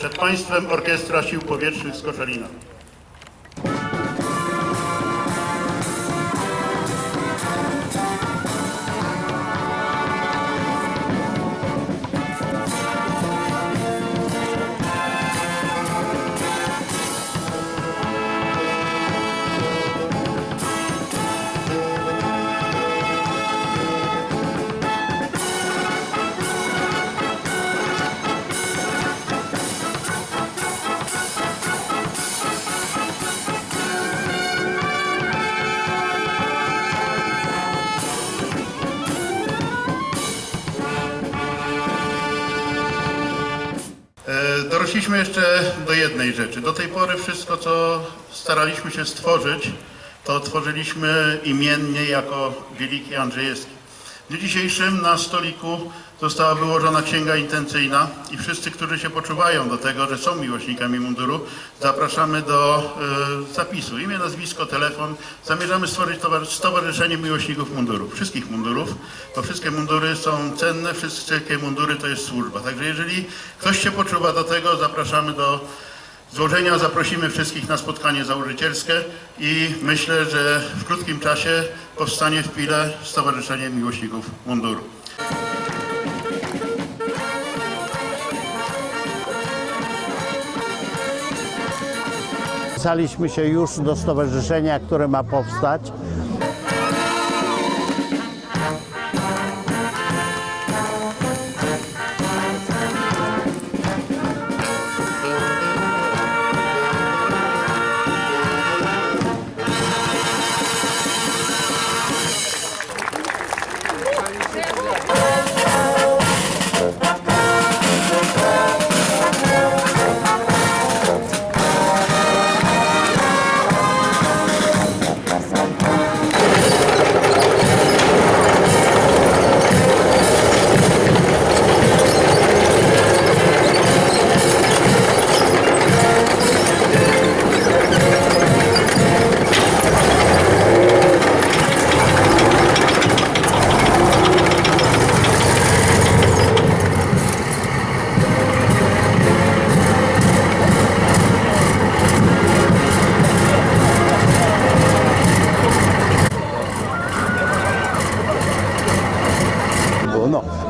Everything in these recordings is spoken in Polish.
Przed Państwem Orkiestra Sił Powietrznych z Koszalina. Dorośliśmy jeszcze do jednej rzeczy. Do tej pory wszystko, co staraliśmy się stworzyć, to tworzyliśmy imiennie jako Wielki Andrzejewski. W dniu dzisiejszym na stoliku została wyłożona księga intencyjna i wszyscy, którzy się poczuwają do tego, że są miłośnikami munduru, zapraszamy do e, zapisu. Imię, nazwisko, telefon. Zamierzamy stworzyć towar- Stowarzyszenie Miłośników Mundurów. Wszystkich mundurów, bo wszystkie mundury są cenne, wszystkie mundury to jest służba. Także jeżeli ktoś się poczuwa do tego, zapraszamy do złożenia. Zaprosimy wszystkich na spotkanie założycielskie i myślę, że w krótkim czasie powstanie w Pile Stowarzyszenie Miłośników Munduru. Zapisaliśmy się już do stowarzyszenia, które ma powstać.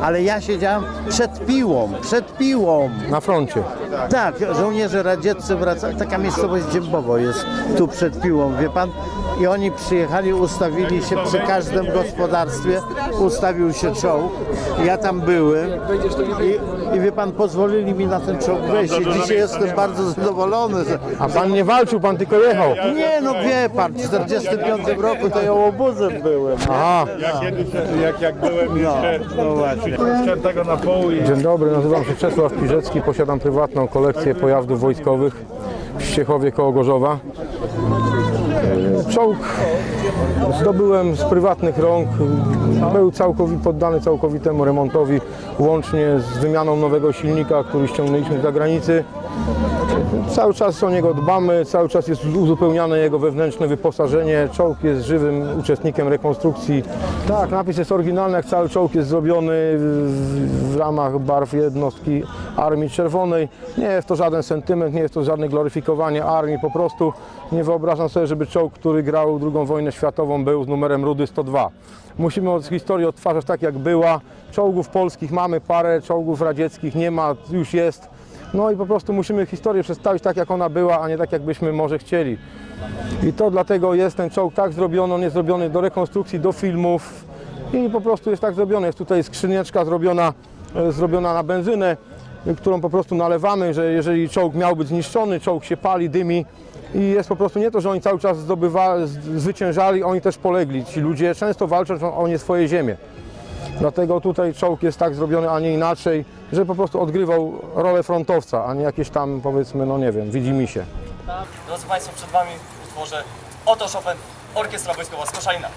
Ale ja siedziałem przed piłą, przed piłą. Na froncie. Tak, żołnierze radzieccy wracali, taka miejscowość Dziębowo jest tu przed piłą, wie pan? I oni przyjechali, ustawili się przy każdym gospodarstwie, ustawił się czołg. Ja tam byłem i, i wie pan, pozwolili mi na ten czołg wejść. I dzisiaj jestem bardzo zadowolony, że A pan nie walczył, pan tylko jechał. nie no wie pan, w 45 roku to ja obozem byłem. Aha. Ja kiedyś, jak, jak byłem jeszcze no właśnie. chciałem tego na pół i Dzień dobry, nazywam się Czesław Piżecki, posiadam prywatną kolekcję pojazdów wojskowych w Ściechowie koło Gorzowa. Czołg zdobyłem z prywatnych rąk, był całkowicie poddany całkowitemu remontowi, łącznie z wymianą nowego silnika, który ściągnęliśmy z zagranicy. Cały czas o niego dbamy, cały czas jest uzupełniane jego wewnętrzne wyposażenie. Czołg jest żywym uczestnikiem rekonstrukcji. Tak, napis jest oryginalny, jak cały czołg jest zrobiony w, w ramach barw jednostki Armii Czerwonej. Nie jest to żaden sentyment, nie jest to żadne gloryfikowanie armii, po prostu nie wyobrażam sobie, żeby czołg, który grał II wojnę światową był z numerem Rudy 102. Musimy od historii odtwarzać tak jak była. Czołgów polskich mamy parę, czołgów radzieckich nie ma, już jest. No i po prostu musimy historię przedstawić tak, jak ona była, a nie tak, jak byśmy może chcieli. I to dlatego jest ten czołg tak zrobiony, on jest zrobiony do rekonstrukcji, do filmów i po prostu jest tak zrobiony. Jest tutaj skrzyneczka zrobiona, e, zrobiona na benzynę, którą po prostu nalewamy, że jeżeli czołg miał być zniszczony, czołg się pali, dymi i jest po prostu nie to, że oni cały czas zwyciężali, oni też polegli. Ci ludzie często walczą o nie swoje ziemię. Dlatego tutaj czołg jest tak zrobiony, a nie inaczej, że po prostu odgrywał rolę frontowca, a nie jakieś tam powiedzmy, no nie wiem, widzi mi się. Drodzy Państwo, przed Wami utworzę Oto Chopin, Orkiestra Wojskowa z Koszalina.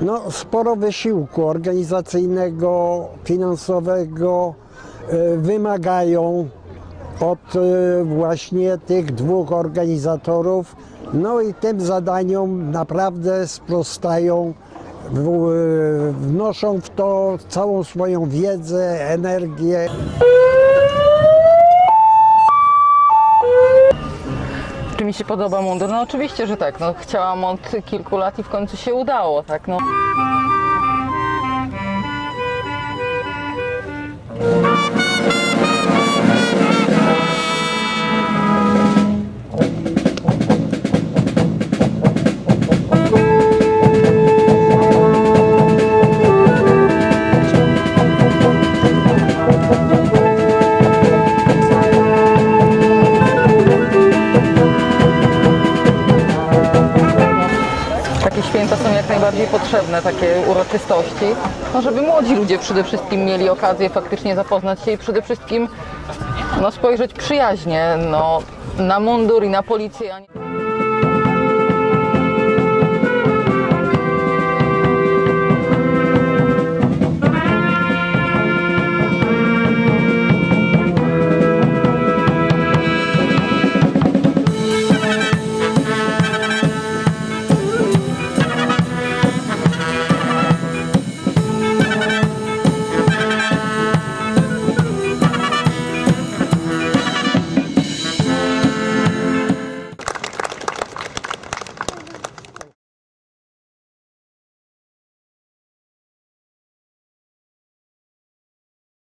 No, sporo wysiłku organizacyjnego, finansowego e, wymagają od e, właśnie tych dwóch organizatorów. No i tym zadaniom naprawdę sprostają, e, wnoszą w to całą swoją wiedzę, energię. Mi się podoba mundur? No oczywiście, że tak. No, chciałam od kilku lat i w końcu się udało, tak? No. Potrzebne, takie uroczystości, no żeby młodzi ludzie przede wszystkim mieli okazję faktycznie zapoznać się i przede wszystkim no, spojrzeć przyjaźnie no, na mundur i na policję.